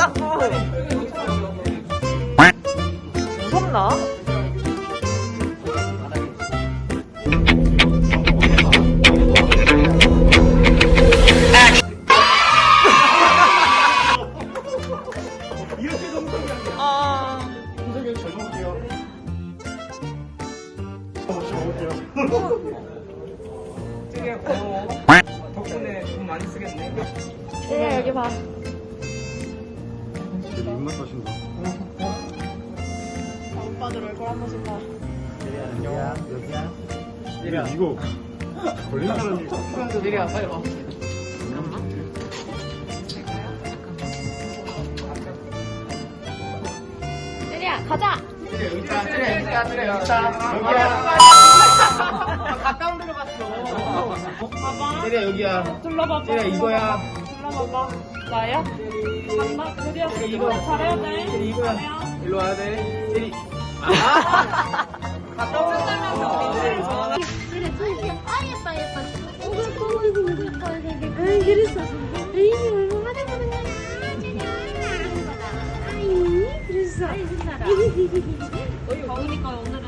자꾸 뭐. 무섭나? 아. 이렇게 정성이 어, 덕분에 돈 많이 쓰겠네. 네, 여기 봐. 되게 입맛 하신다. 오빠들 얼굴 한 번씩 봐. 여기야, 여기야. 근데 이거 걸린 사람이 내려, 빨리 와. 세리야, 가자! 그래, 있다. 그래, 여기 있다. 그래, 있다. 여기야. 가까운 데로 갔어. 내려, 여기야. 둘러봐봐. 세리야, 이거야. 둘러봐봐. 나야? 간다. 세리야, 이거. 잘해야 돼. 이거야. 일로 와야 돼. 세리. 아! 가까운 데로 아. 그래, 그래. 아, 예뻐, 예뻐. 어이구, 어이구, 예뻐, 어이구. 아이, 그랬어. 아이, 얼마나 보는 거야. 아이, 그랬어. 아이, 신나라. 더우니까 오늘은